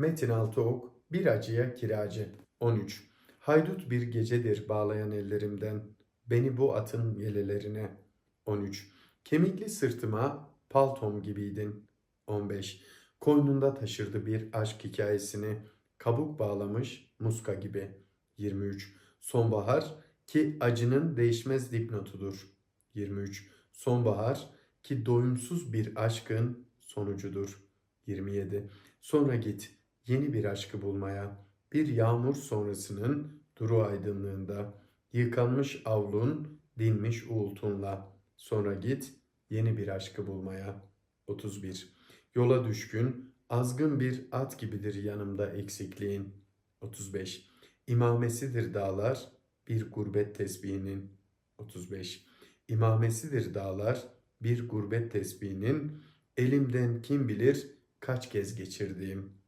Metin Altıok Bir acıya kiracı 13. Haydut bir gecedir bağlayan ellerimden beni bu atın yelelerine 13. Kemikli sırtıma paltom gibiydin 15. Koynunda taşırdı bir aşk hikayesini kabuk bağlamış muska gibi 23. Sonbahar ki acının değişmez dipnotudur 23. Sonbahar ki doyumsuz bir aşkın sonucudur 27. Sonra git yeni bir aşkı bulmaya bir yağmur sonrasının duru aydınlığında yıkanmış avlun dinmiş uğultunla. Sonra git yeni bir aşkı bulmaya. 31 yola düşkün azgın bir at gibidir yanımda eksikliğin. 35 imamesidir dağlar bir gurbet tesbihinin. 35 imamesidir dağlar bir gurbet tesbihinin. Elimden kim bilir kaç kez geçirdiğim